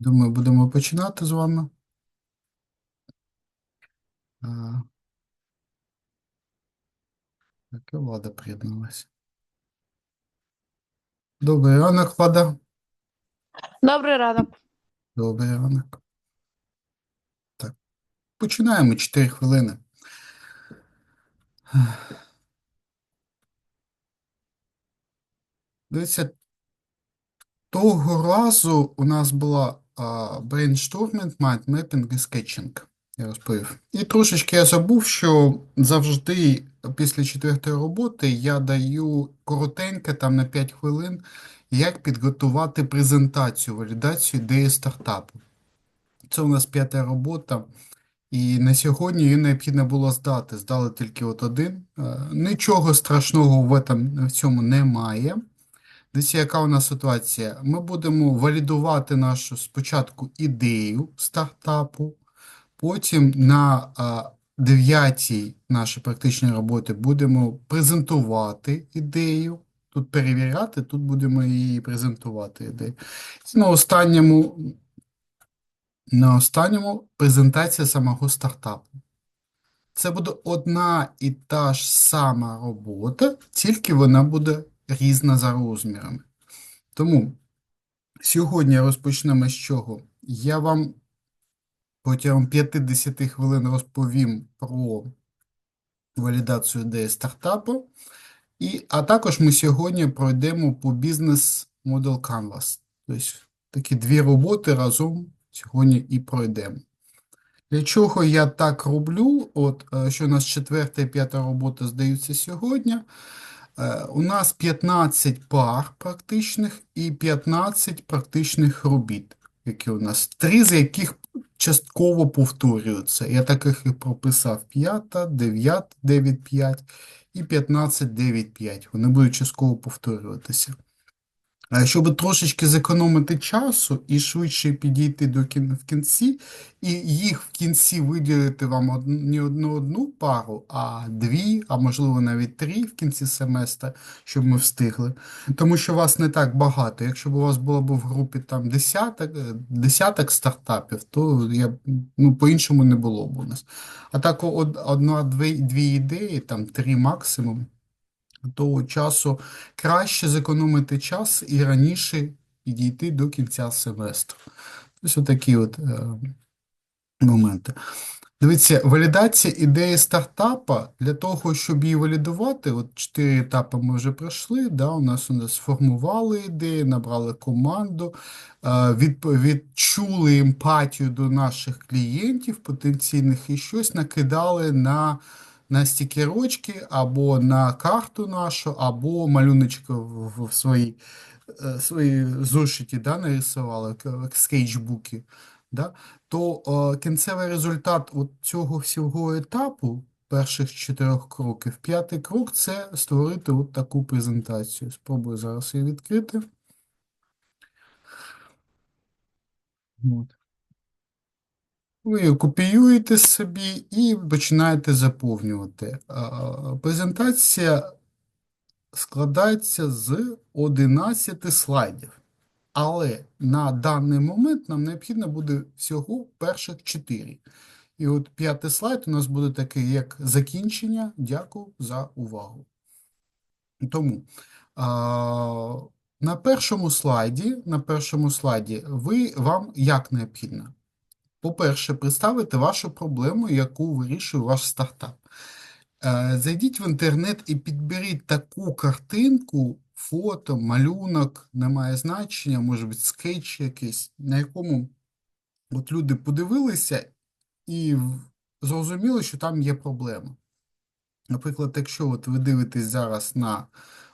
Думаю, будемо починати з вами. Так, і Влада приєдналася. Добрий ранок, Влада. Добрий ранок. Добрий ранок. Так, починаємо 4 хвилини. Дивіться, того разу у нас була брейнштормінг, майндмепінг і скетчинг. Я розповів. І трошечки я забув, що завжди після четвертої роботи я даю коротенько, там на 5 хвилин, як підготувати презентацію, валідацію ідеї стартапу. Це у нас п'ята робота. І на сьогодні її необхідно було здати. Здали тільки от один. Е, Нічого страшного в цьому немає. Дивіться, яка у нас ситуація? Ми будемо валідувати нашу спочатку ідею стартапу, потім на дев'ятій нашій практичній роботі будемо презентувати ідею. Тут перевіряти, тут будемо її презентувати ідею. І на останньому, на останньому презентація самого стартапу. Це буде одна і та ж сама робота, тільки вона буде різна за розмірами. Тому сьогодні розпочнемо з чого? Я вам протягом 50 хвилин розповім про валідацію ідеї стартапу, і, а також ми сьогодні пройдемо по бізнес Model Canvas. Тобто такі дві роботи разом сьогодні і пройдемо. Для чого я так роблю? От, е, що у нас четверта і п'ята робота здаються сьогодні. Е, У нас 15 пар практичних і 15 практичних робіт, які у нас, три з яких частково повторюються. Я таких і прописав 5, 9, 9, 5 і 15, 9, 5. Вони будуть частково повторюватися. А Щоб трошечки зекономити часу і швидше підійти до кін... в кінці, і їх в кінці виділити вам од... не одну одну пару, а дві, а можливо навіть три в кінці семестра, щоб ми встигли. Тому що вас не так багато. Якщо б у вас було б в групі там десяток, е, десяток стартапів, то я, ну, по-іншому не було б у нас. А так од... одна-дві дві ідеї, там три максимум, того часу краще зекономити час і раніше підійти до кінця семестру. Ось отакі от е, моменти. Дивіться, валідація ідеї стартапа, для того, щоб її валідувати, от чотири етапи ми вже пройшли, да, у нас у нас сформували ідеї, набрали команду, е, від, відчули емпатію до наших клієнтів потенційних і щось накидали на, на стікерочки або на карту нашу, або малюночки в, в своїй свої зошиті да, нарисували, скетчбуки, да, то е, кінцевий результат от цього всього етапу, перших чотирьох кроків, п'ятий крок це створити от таку презентацію. Спробую зараз її відкрити. От. Ви копіюєте собі і починаєте заповнювати. Презентація складається з 11 слайдів. Але на даний момент нам необхідно буде всього перших 4. І от п'ятий слайд у нас буде такий, як закінчення. Дякую за увагу. Тому а, на першому слайді, на першому слайді ви вам як необхідно? По-перше, представити вашу проблему, яку вирішує ваш стартап. Е, Зайдіть в інтернет і підберіть таку картинку, фото, малюнок, не має значення, може бути скетч якийсь, на якому от люди подивилися і зрозуміли, що там є проблема. Наприклад, якщо от ви дивитесь зараз на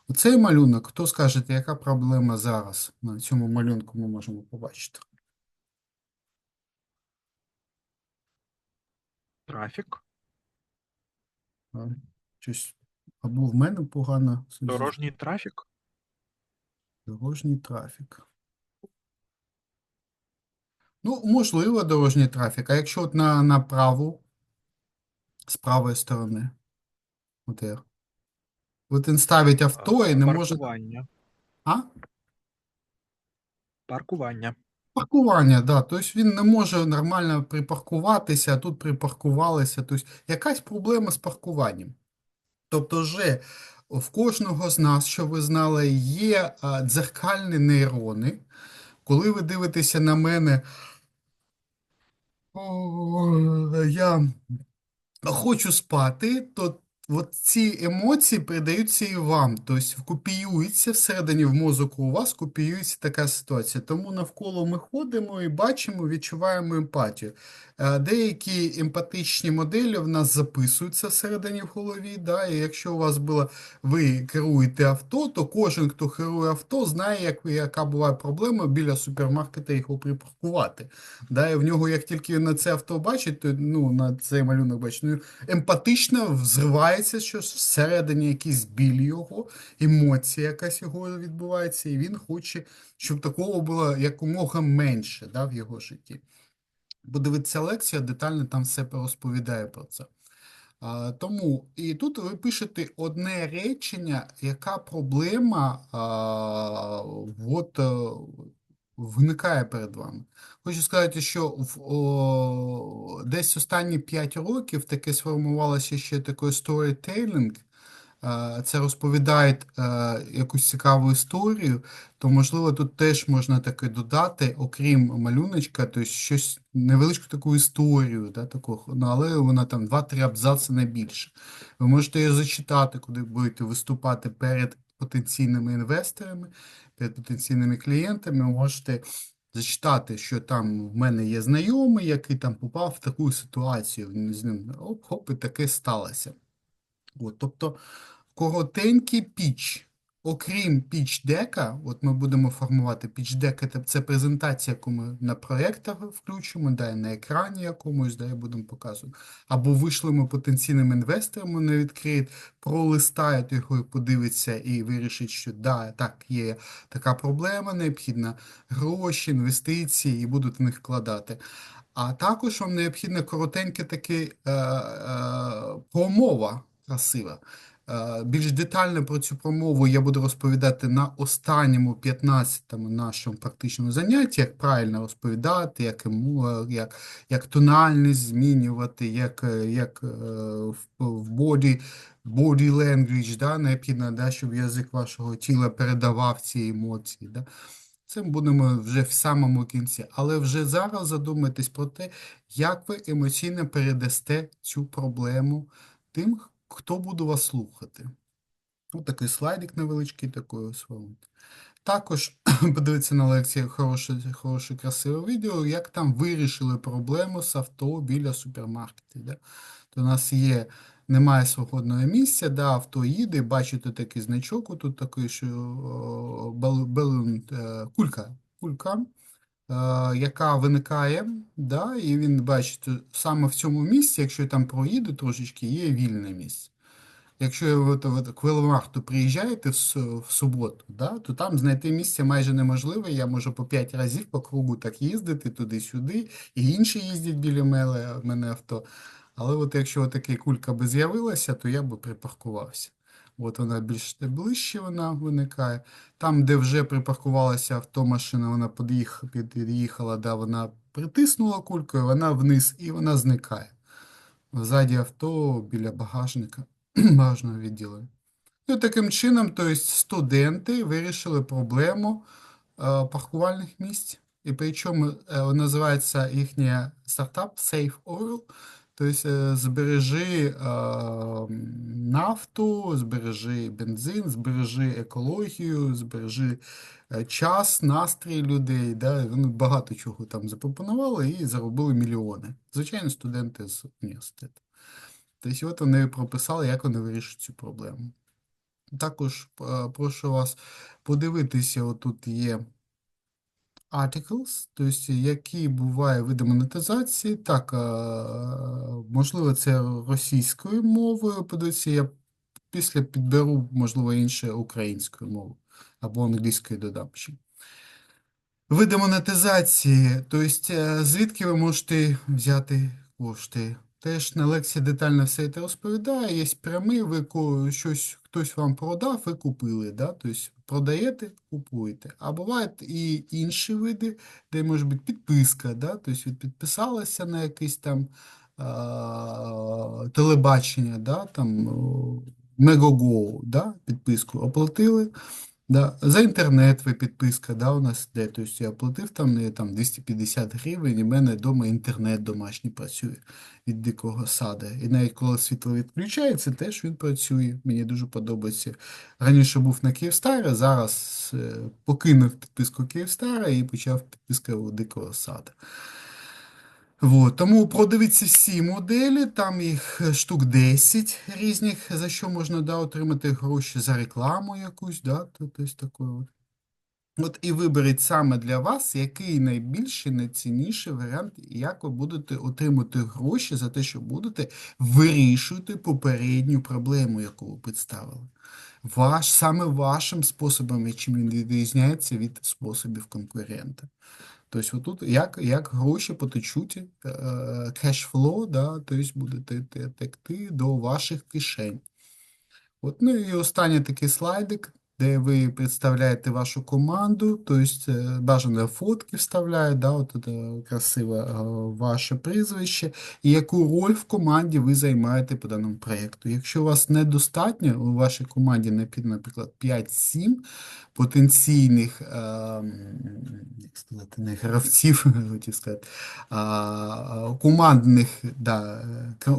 оцей малюнок, то скажете, яка проблема зараз на цьому малюнку ми можемо побачити? Трафік, А, Щось або в мене погано дорожній трафік, Дорожній трафік. Ну, можливо, дорожній трафік. А якщо от на, на праву, з правої сторони. От як. От він ставить авто і не може. паркування, А? паркування, Паркування, да. Тобто він не може нормально припаркуватися, а тут припаркувалися. Тобто якась проблема з паркуванням. Тобто, вже в кожного з нас, що ви знали, є дзеркальні нейрони. Коли ви дивитеся на мене, «О, я хочу спати, то от ці емоції передаються і вам. Тобто копіюється всередині в мозоку у вас, копіюється така ситуація. Тому навколо ми ходимо і бачимо, відчуваємо емпатію. Е, Деякі емпатичні моделі в нас записуються всередині в голові. Да? І якщо у вас було, ви керуєте авто, то кожен, хто керує авто, знає, як, яка буває проблема біля супермаркета його припаркувати. Да? І в нього, як тільки він на це авто бачить, то ну, на цей малюнок бачить, ну, емпатично взривається щось всередині, якийсь біль його, емоція якась його відбувається, і він хоче, щоб такого було якомога менше да, в його житті. Подивитися лекція, детально там все розповідає про це. А, тому і тут ви пишете одне речення, яка проблема а, от, е, виникає перед вами. Хочу сказати, що в, о, десь останні 5 років таке сформувалося ще storytelling, е, це розповідає е, якусь цікаву історію, то можливо тут теж можна таке додати, окрім малюночка, то щось невеличку таку історію, да, такого, ну, але вона там 2-3 абзаци не більше. Ви можете її зачитати, коли будете виступати перед потенційними інвесторами, перед потенційними клієнтами, можете зачитати, що там в мене є знайомий, який там попав в таку ситуацію, з ним оп-хоп, і таке сталося. От, тобто коротенький піч. Окрім піч-дека, от ми будемо формувати піч-дек, це, презентація, яку ми на проєктор включимо, да, на екрані якомусь, да, будемо показувати. Або вийшлимо потенційним інвесторам, вони відкриють, пролистають його і подивиться і вирішить, що да, так, є така проблема, необхідно гроші, інвестиції, і будуть в них вкладати. А також вам необхідна коротенька таки е, е, промова красива. Е, Більш детально про цю промову я буду розповідати на останньому 15-му нашому практичному занятті, як правильно розповідати, як, ему- як, як тональність змінювати, як, е, як е, в, в body, language, да, необхідно, да, щоб язик вашого тіла передавав ці емоції. Да. Це будемо вже в самому кінці. Але вже зараз задумайтесь про те, як ви емоційно передасте цю проблему тим, хто буде вас слухати. Ось такий слайдик невеличкий, ось вам. Також подивіться на лекції хороше, хороше, красиве відео, як там вирішили проблему з авто біля супермаркетів. Да? То у нас є, немає свободного місця, да, авто їде, бачите такий значок, тут такий, що балун, е, кулька, кулька, яка виникає, да, і він бачите, саме в цьому місці, якщо я там проїде трошечки, є вільне місце. Якщо ви от, от, к Веломарту приїжджаєте в, в суботу, да, то там знайти місце майже неможливо. Я можу по 5 разів по кругу так їздити туди-сюди, і інші їздять біля мене, мене авто. Але от якщо таке кулька би з'явилася, то я би припаркувався. От вона більш ближче вона виникає. Там, де вже припаркувалася автомашина, вона під'їх- під'їхала, да, вона притиснула кулькою, вона вниз і вона зникає. Ззаді авто біля багажника, багажного відділення. Ну, таким чином, то студенти вирішили проблему е, паркувальних місць. І причому е, називається їхній стартап Safe Oil. Тобто е, збережи е, нафту, збережи бензин, збережи екологію, збережи е, час, настрій людей. Да? Вони багато чого там запропонували і заробили мільйони. Звичайно, студенти з університету. Тобто, от вони прописали, як вони вирішують цю проблему. Також прошу вас подивитися, отут є articles, тобто які буває види монетизації. Так, е, можливо, це російською мовою, подивіться, я після підберу, можливо, інше українською мовою або англійською додам ще. Види монетизації, тобто звідки ви можете взяти кошти. Теж на лекції детально все це розповідає. Є прямий, ви щось, хтось вам продав, ви купили, да? Тобто продаєте, купуєте. А бувають і інші види, де може бути підписка, да? Тобто підписалися на якийсь там телебачення, да? там Мегого, да? підписку оплатили. Да. За інтернет ви підписка, да, у нас йде. Тобто я оплатив там, там 250 гривень, і в мене вдома інтернет домашній працює від дикого сада. І навіть коли світло відключається, теж він працює. Мені дуже подобається. Раніше був на Київстарі, зараз е, покинув підписку Київстара і почав підписка у дикого сада. Вот. Тому продивіться всі моделі, там їх е, штук 10 різних, за що можна да, отримати гроші за рекламу якусь, да, то- тобто такої от. От і виберіть саме для вас, який найбільший, найцінніший варіант, як ви будете отримати гроші за те, що будете вирішувати попередню проблему, яку ви представили. Ваш, саме вашим способом, чим він відрізняється від способів конкурента. Тобто, отут як, як гроші потечуть, кешфло, да, тобто буде текти до ваших кишень. От, ну і останній такий слайдик, де ви представляєте вашу команду, тобто бажано фотки вставляють, да, от красиве е, ваше прізвище, і яку роль в команді ви займаєте по даному проєкту. Якщо у вас недостатньо, у вашій команді, наприклад, 5-7 потенційних, е, як сказати, не гравців, хотів сказати, командних, да,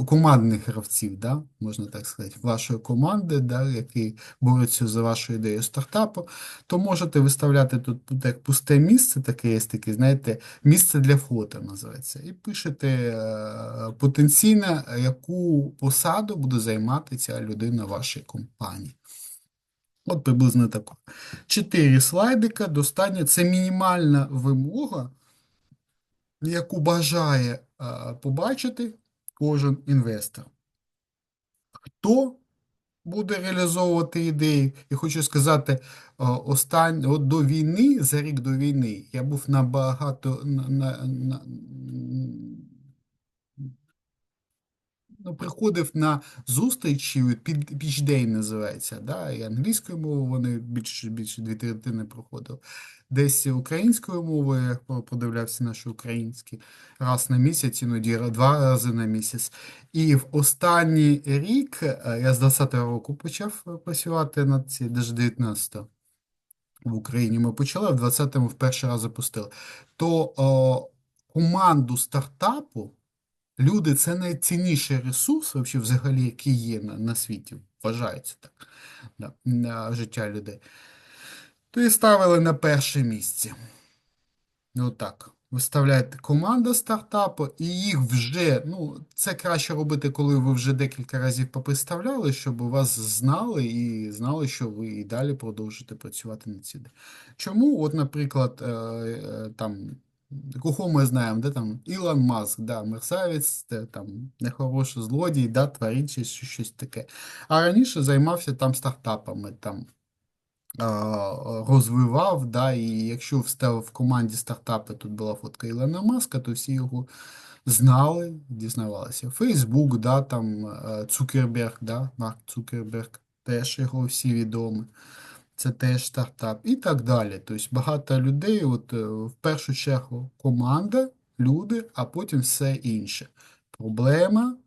командних гравців, да, можна так сказати, вашої команди, да, які борються за вашу ідею стартапу, то можете виставляти тут як пусте місце, таке є таке, знаєте, місце для фото називається, і пишете е, потенційно, яку посаду буде займати ця людина в вашій компанії. От приблизно таке. Чотири слайдика достатньо. Це мінімальна вимога, яку бажає е, побачити кожен інвестор. Хто буде реалізовувати ідеї? І хочу сказати, е, остань, от до війни, за рік до війни, я був набагато на, на, на, приходив на зустрічі, Pitch Day називається, да, і англійською мовою вони більше, більше дві третини проходили. Десь українською мовою я по- подивлявся наші українські раз на місяць, іноді два рази на місяць. І в останній рік, е, я з 20-го року почав працювати над ці, навіть 19-го в Україні ми почали, а в 20-му в перший раз запустили. То о, команду стартапу Люди це найцінніший ресурс, взагалі, який є на, на світі, вважається так, да, на життя людей. То і ставили на перше місце. Ну так, виставляєте команда стартапу, і їх вже, ну, це краще робити, коли ви вже декілька разів поприставляли, щоб вас знали і знали, що ви і далі продовжите працювати над цим. Чому? От, наприклад, е, е, там, кого ми знаємо, де там Ілон Маск, да, мерсавець, де, там нехороший злодій, да, творить щось, таке. А раніше займався там стартапами, там розвивав, да, і якщо вставив в команді стартапи, тут була фотка Ілона Маска, то всі його знали, дізнавалися. Фейсбук, да, там е, Цукерберг, да, Марк Цукерберг, теж його всі відомі. Це теж стартап і так далі. Тобто багато людей, от е, в першу чергу команда, люди, а потім все інше. Проблема,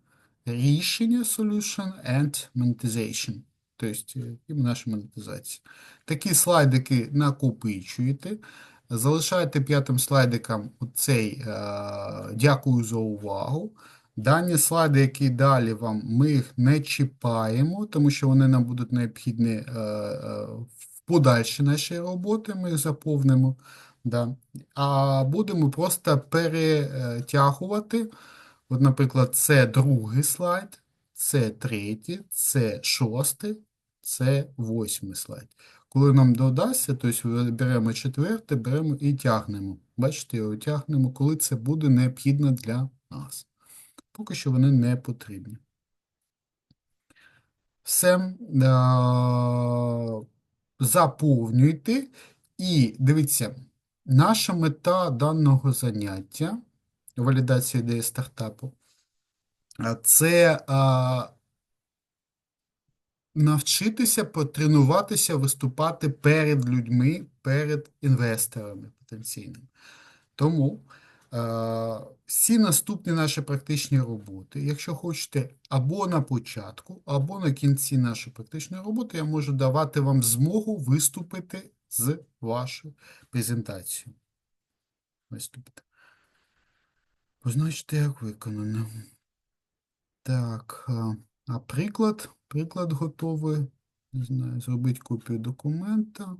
рішення, solution and monetization. Тобто е, і наша монетизація. Такі слайдики накопичуєте. Залишаєте п'ятим слайдиком оцей е, дякую за увагу. Дані слайди, які далі вам, ми їх не чіпаємо, тому що вони нам будуть необхідні в подальшій нашій роботи, ми заповнимо. Да. А будемо просто перетягувати. От, наприклад, це другий слайд, це третій, це шостий, це восьмий слайд. Коли нам додасться, тобто беремо четвертий, беремо і тягнемо. Бачите, його тягнемо, коли це буде необхідно для нас. Поки що вони не потрібні. Все заповнюйте. І дивіться, наша мета даного заняття, валідація ідеї стартапу, це а, навчитися потренуватися виступати перед людьми, перед інвесторами потенційними. Тому всі наступні наші практичні роботи, якщо хочете, або на початку, або на кінці нашої практичної роботи, я можу давати вам змогу виступити з вашою презентацією. Виступити. Позначте, як виконано. Так, а, а приклад, приклад готовий. Не знаю, зробити копію документа.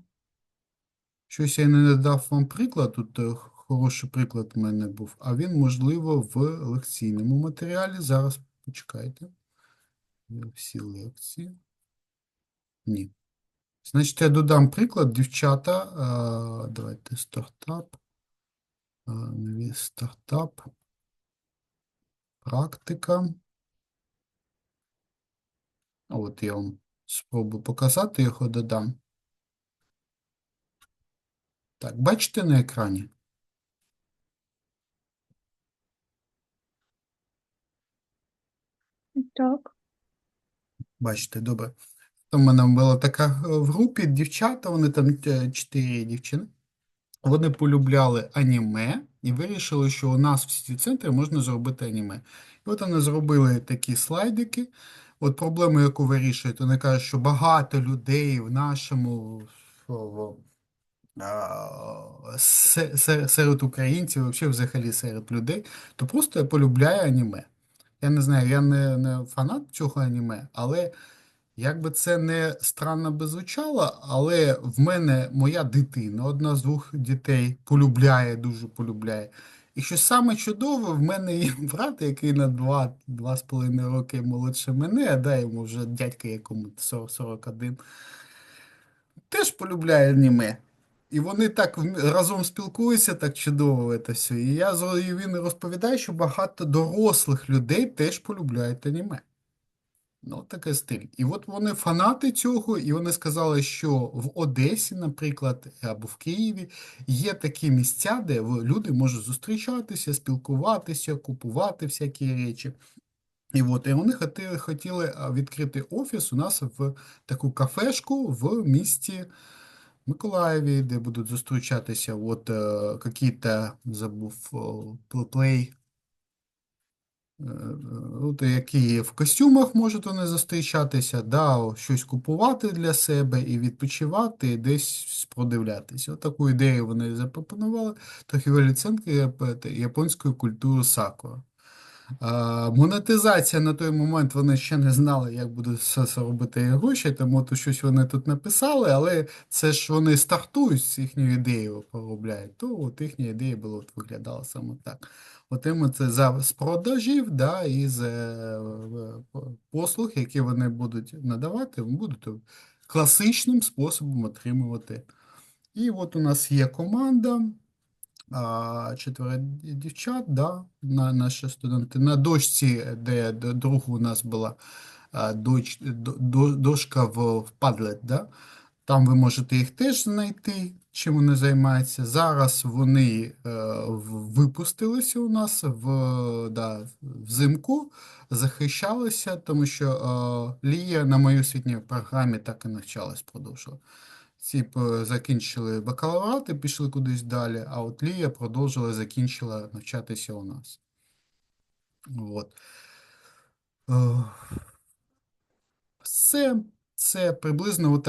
Щось я не надав вам приклад, тут е, хороший приклад у мене був, а він, можливо, в лекційному матеріалі. Зараз почекайте. Всі лекції. Ні. Значить, я додам приклад, дівчата. Давайте стартап. Нові стартап. Практика. От я вам спробую показати, його додам. Так, бачите на екрані? Так. Бачите, добре. У мене була така е, в групі дівчата, вони там е, чотири дівчини. Вони полюбляли аніме і вирішили, що у нас в сіті центрі можна зробити аніме. І от вони зробили такі слайдики. От проблему, яку вирішують, вони кажуть, що багато людей в нашому серед українців, взагалі серед людей, то просто полюбляє аніме. Я не знаю, я не, не фанат цього аніме, але як би це не странно би звучало, але в мене моя дитина, одна з двох дітей, полюбляє, дуже полюбляє. І що саме чудове, в мене є брат, який на два, два з половиною роки молодше мене, а да, йому вже дядька якому 40 41, теж полюбляє аніме. І вони так разом спілкуються так чудово це все. І я і він розповідає, що багато дорослих людей теж полюбляють аніме. Ну, таке стиль. І от вони фанати цього, і вони сказали, що в Одесі, наприклад, або в Києві є такі місця, де люди можуть зустрічатися, спілкуватися, купувати всякі речі. І от, і вони хотіли, хотіли відкрити офіс у нас в таку кафешку в місті Миколаєві, де будуть зустрічатися от, е, какие-то, забув, о, плей, Е, От які в костюмах можуть вони зустрічатися, да, щось купувати для себе і відпочивати, і десь продивлятися. От таку ідею вони запропонували, трохи оцінки японської культури сакура. А, монетизація на той момент вони ще не знали, як будуть все робити гроші, тому то щось вони тут написали, але це ж вони стартують з їхньою ідеєю поробляють, то от їхня ідея була от виглядала саме так. От це за з продажів, да, і з е, послуг, які вони будуть надавати, будуть класичним способом отримувати. І от у нас є команда четверо дівчат, да, на, наші студенти. На дошці, де, друга у нас була доч, до, до- дошка в, в Padlet, да, там ви можете їх теж знайти, чим вони займаються. Зараз вони е, випустилися у нас в, да, взимку, захищалися, тому що е, Лія на моїй освітній програмі так і навчалась, продовжила. Ці закінчили бакалаврат і пішли кудись далі, а от Лія продовжила, закінчила навчатися у нас. От. Е, Все, це приблизно от